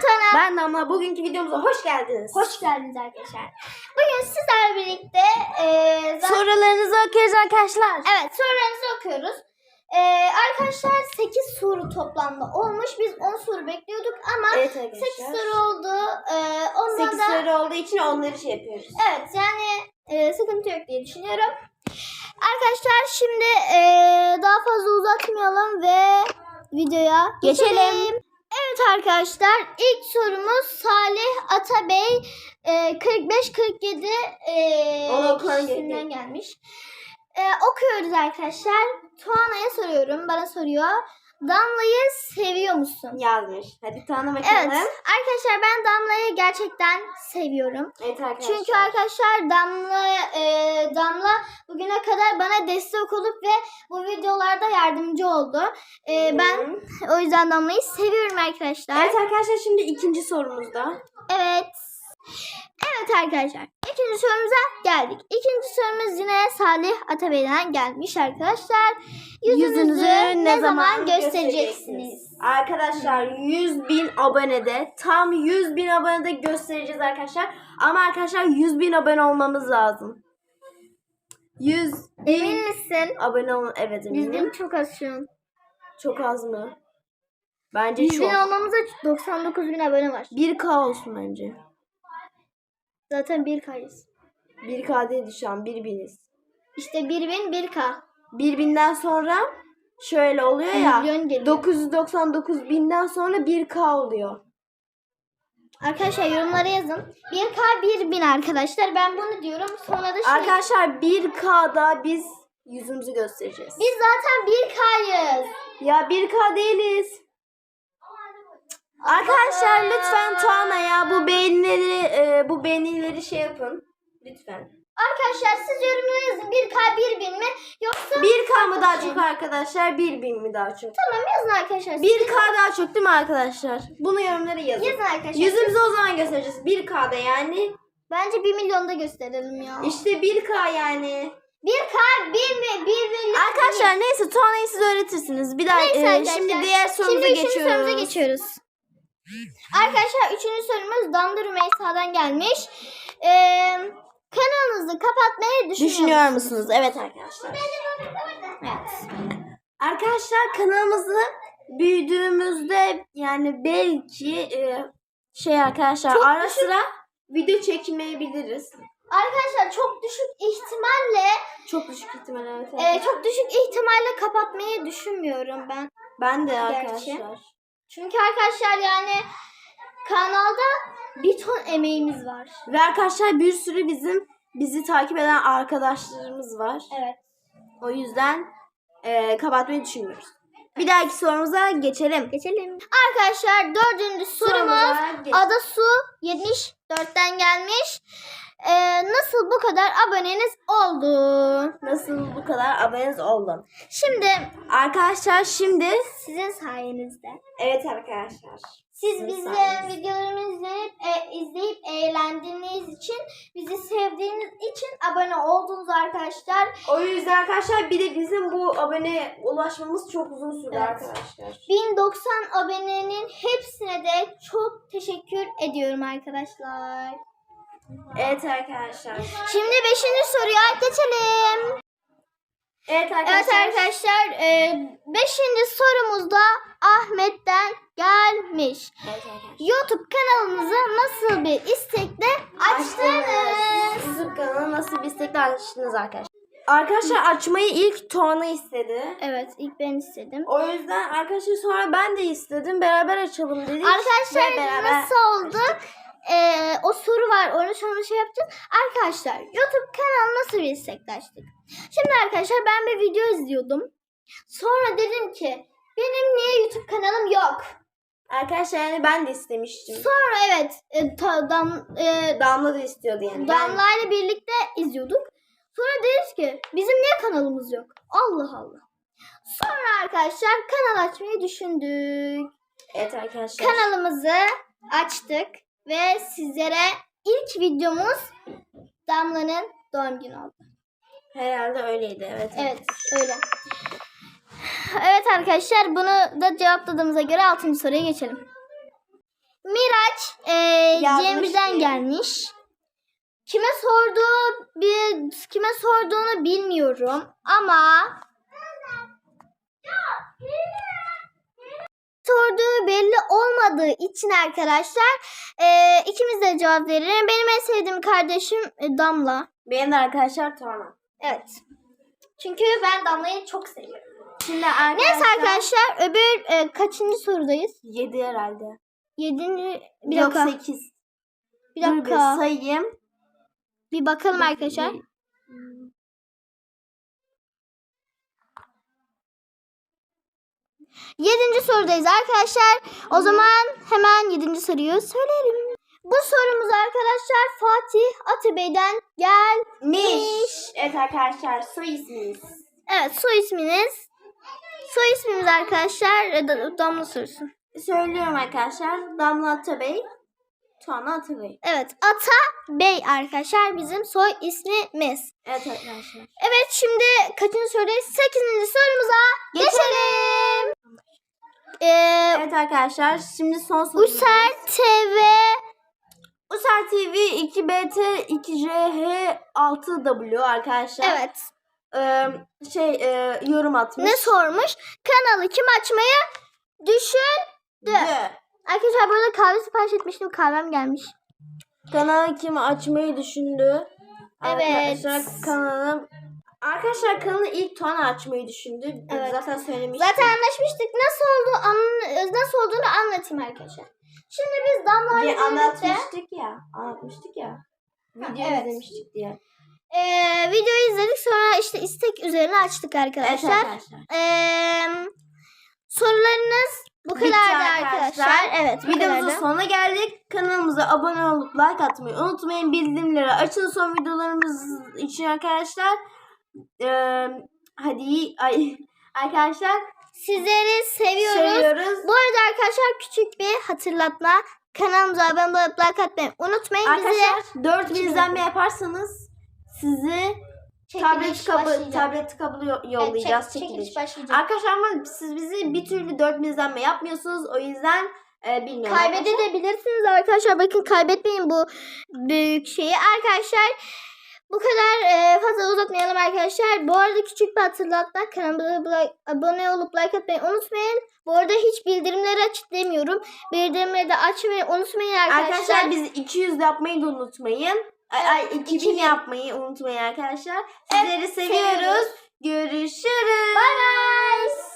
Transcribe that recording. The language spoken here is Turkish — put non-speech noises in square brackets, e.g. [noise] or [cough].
Tuana. Ben Damla. Bugünkü videomuza hoş geldiniz. Hoş geldiniz arkadaşlar. Bugün sizlerle birlikte e, zaten- Sorularınızı okuyoruz arkadaşlar. evet sorularınızı okuyoruz. E, arkadaşlar 8 soru toplamda olmuş. Biz 10 soru bekliyorduk ama Evet 8 arkadaşlar. soru oldu. E, ondan 8 da soru olduğu için onları şey yapıyoruz. evet yani e, sıkıntı yok diye düşünüyorum. Arkadaşlar şimdi e, daha fazla uzatmayalım ve videoya geçelim. Evet arkadaşlar ilk sorumuz Salih Atabey e, 45-47 e, kişisinden gerekiyor. gelmiş. E, okuyoruz arkadaşlar. Tuana'ya soruyorum. Bana soruyor. Damla'yı seviyor musun? Yazmış. Hadi Tuana bakalım. Evet. Arkadaşlar ben Damla'yı gerçekten seviyorum. Evet arkadaşlar. Çünkü arkadaşlar Damla e, Damla bugüne kadar bana destek olup ve bu videolarda yardımcı oldu. E, ben o yüzden Damla'yı seviyorum arkadaşlar. Evet arkadaşlar şimdi ikinci sorumuzda. Evet. Evet arkadaşlar. İkinci sorumuza geldik. İkinci sorumuz yine Salih Atabey'den gelmiş arkadaşlar. Yüzünüzü, ne, zaman göstereceksiniz? Arkadaşlar 100 bin abonede tam 100 bin abonede göstereceğiz arkadaşlar. Ama arkadaşlar 100 bin abone olmamız lazım. 100 Emin misin? abone ol evet eminim. Yüzüm çok az şu an. Çok az mı? Bence 100 bin çok. olmamıza 99 bin abone var. 1K olsun bence. Zaten 1K'yız. 1K değil şu an 1 biniz. İşte 1 bin 1K. 1 binden sonra şöyle oluyor ya. Milyon geliyor. 999 binden sonra 1K oluyor. Arkadaşlar yorumlara yazın. 1K 1000 arkadaşlar. Ben bunu diyorum. Sonra da şey... Arkadaşlar 1K'da biz yüzümüzü göstereceğiz. Biz zaten 1K'yız. Ya 1K değiliz. Arkadaşlar lütfen Tuana'ya bu beğenileri e, bu beğenileri şey yapın. Lütfen. Arkadaşlar siz yorumlara yazın. 1K 1000 mi? Yoksa 1K mı daha çok arkadaşlar? 1000 mi daha çok? Tamam yazın arkadaşlar. 1K daha çok değil mi arkadaşlar? Bunu yorumlara yazın. Yazın arkadaşlar. Yüzümüzü o zaman göstereceğiz. 1K'da yani. Bence 1 milyonda gösterelim ya. İşte 1K yani. 1K 1 mi? 1 milyon. Arkadaşlar neyse Tuana'yı siz öğretirsiniz. Bir daha Neyse e, arkadaşlar. şimdi diğer sorumuza Şimdi üçüncü geçiyoruz. sorumuza geçiyoruz. Arkadaşlar üçüncü sorumuz Damla Rümeysa'dan gelmiş. Ee, kanalınızı kapatmayı düşünüyor, Düşünüyor musunuz? Evet arkadaşlar. Evet. Arkadaşlar kanalımızı büyüdüğümüzde yani belki e, şey arkadaşlar Çok ara düşük- sıra video çekmeyebiliriz. Arkadaşlar çok düşük ihtimalle Çok düşük ihtimal evet. e, çok düşük ihtimalle kapatmayı düşünmüyorum ben. ben de Gerçi. Çünkü arkadaşlar yani kanalda bir ton emeğimiz var. Ve arkadaşlar bir sürü bizim bizi takip eden arkadaşlarımız var. Evet. O yüzden e, kapatmayı düşünmüyoruz. Bir dahaki sorumuza geçelim. Geçelim. Arkadaşlar dördüncü sorumuz Sorumuza geç- Adasu 74'ten gelmiş. Ee, nasıl bu kadar aboneniz oldu? Nasıl bu kadar aboneniz oldu? Şimdi Arkadaşlar şimdi sizin sayenizde. evet arkadaşlar. Siz bizim videolarımızı izleyip, e, izleyip eğlendiğiniz için, bizi sevdiğiniz için abone oldunuz arkadaşlar. O yüzden arkadaşlar bir de bizim bu abone ulaşmamız çok uzun sürdü Evet. arkadaşlar. 1090 abonenin hepsine de çok teşekkür ediyorum arkadaşlar. Evet arkadaşlar. Şimdi 5. soruya geçelim. Evet arkadaşlar. Evet arkadaşlar 5. sorumuz da Ahmet'ten gelmiş. Evet arkadaşlar. YouTube kanalınızı nasıl bir istekle açtınız? YouTube kanalı nasıl bir istekle açtınız arkadaşlar? Arkadaşlar açmayı ilk Tuana istedi. Evet ilk ben istedim. O yüzden arkadaşlar sonra ben de istedim. Beraber açalım dedik. Arkadaşlar beraber nasıl oldu? Ee, o soru var onu sonra şey yapacağız. Arkadaşlar YouTube kanalı nasıl bir istekle açtık? Şimdi arkadaşlar ben bir video izliyordum. Sonra dedim ki benim niye YouTube kanalım yok? Arkadaşlar yani ben de istemiştim. Sonra evet e, ta- dam, e, Damla da istiyordu yani. Damla ile birlikte izliyorduk. Sonra dedik ki bizim niye kanalımız yok? Allah Allah. Sonra arkadaşlar kanal açmayı düşündük. Evet arkadaşlar. Kanalımızı açtık ve sizlere ilk videomuz Damla'nın doğum günü oldu. Herhalde öyleydi evet. Evet öyle. Evet arkadaşlar bunu da cevapladığımıza göre 6. soruya geçelim. Miraç e, Cemre'den gelmiş. Kime sorduğu bir kime sorduğunu bilmiyorum ama olmadığı için arkadaşlar e, ikimiz de cevap verelim. Benim en sevdiğim kardeşim e, Damla. Benim de arkadaşlar Tuana. Evet. Çünkü ben Damla'yı çok seviyorum. Şimdi arkadaşlar. Neyse arkadaşlar öbür e, kaçıncı sorudayız? 7 herhalde. Yedinci. Bir Yok dakika. 8. Bir Dur bir dakika. sayayım. Bir bakalım arkadaşlar. Yedinci sorudayız arkadaşlar. O zaman hemen yedinci soruyu söyleyelim. Bu sorumuz arkadaşlar Fatih Atabey'den gelmiş. Miş. Evet arkadaşlar soy isminiz. Evet soy isminiz. Soy ismimiz arkadaşlar e, Da- Damla sorusu. Söylüyorum arkadaşlar. Damla Atabey. Tuana Atabey. Evet Ata Bey arkadaşlar bizim soy ismimiz. Evet arkadaşlar. Evet şimdi kaçıncı sorudayız? Sekizinci sorumuza geçelim. Ee, Evet arkadaşlar şimdi son sorumuz. User TV User TV 2BT 2JH 6W arkadaşlar. evet Ee, şey e, yorum atmış. ne sormuş? Kanalı kim açmayı. Arkadaşlar burada kahve sipariş etmiştim kahvem gelmiş. Kanalı kim açmayı düşündü? Evet. Arkadaşlar kanalım Arkadaşlar kanalı ilk Tuana açmayı düşündü. Evet. Zaten söylemiştim. Zaten anlaşmıştık nasıl oldu an- nasıl olduğunu anlatayım arkadaşlar. Şimdi biz Damla ile anlatmıştık ya. Anlatmıştık ya. Video evet. izlemiştik diye. eee, videoyu izledik sonra işte istek üzerine açtık Evet arkadaşlar. arkadaşlar. Eee, sorularınız bu kadardı arkadaşlar. arkadaşlar. Evet bu Videomuzun kadardı. sonuna geldik. Kanalımıza abone olup like atmayı unutmayın. Bildirimleri açın son videolarımız için arkadaşlar. Ee, hadi ay, [laughs] arkadaşlar Sizleri seviyoruz. seviyoruz. Bu arada arkadaşlar küçük bir hatırlatma. Kanalımıza abone olup like atmayı unutmayın. Bizi Arkadaşlar 4000 izlenme yaparsanız sizi tablet çekiliş kabı başlayacak. tablet kabı yo- Evet, yollayacağız çek- çekiliş. çekiliş başlayacak. Arkadaşlar ama siz bizi bir türlü 4000 izlenme yapmıyorsunuz. O yüzden e, bilmiyorum. Kaybedebilirsiniz arkadaşlar. Bakın kaybetmeyin bu büyük şeyi. Arkadaşlar bu kadar e, fazla uzatmayalım arkadaşlar. Bu arada küçük bir hatırlatma. Kanalıma like- abone olup like atmayı unutmayın. Bu arada hiç bildirimleri açık demiyorum. Bildirimleri de açmayı unutmayın arkadaşlar. Arkadaşlar biz 200 yapmayı da unutmayın. Ay, ay 2000, 2000. yapmayı unutmayın arkadaşlar. Sizleri seviyoruz. seviyoruz. Görüşürüz. Bye bye.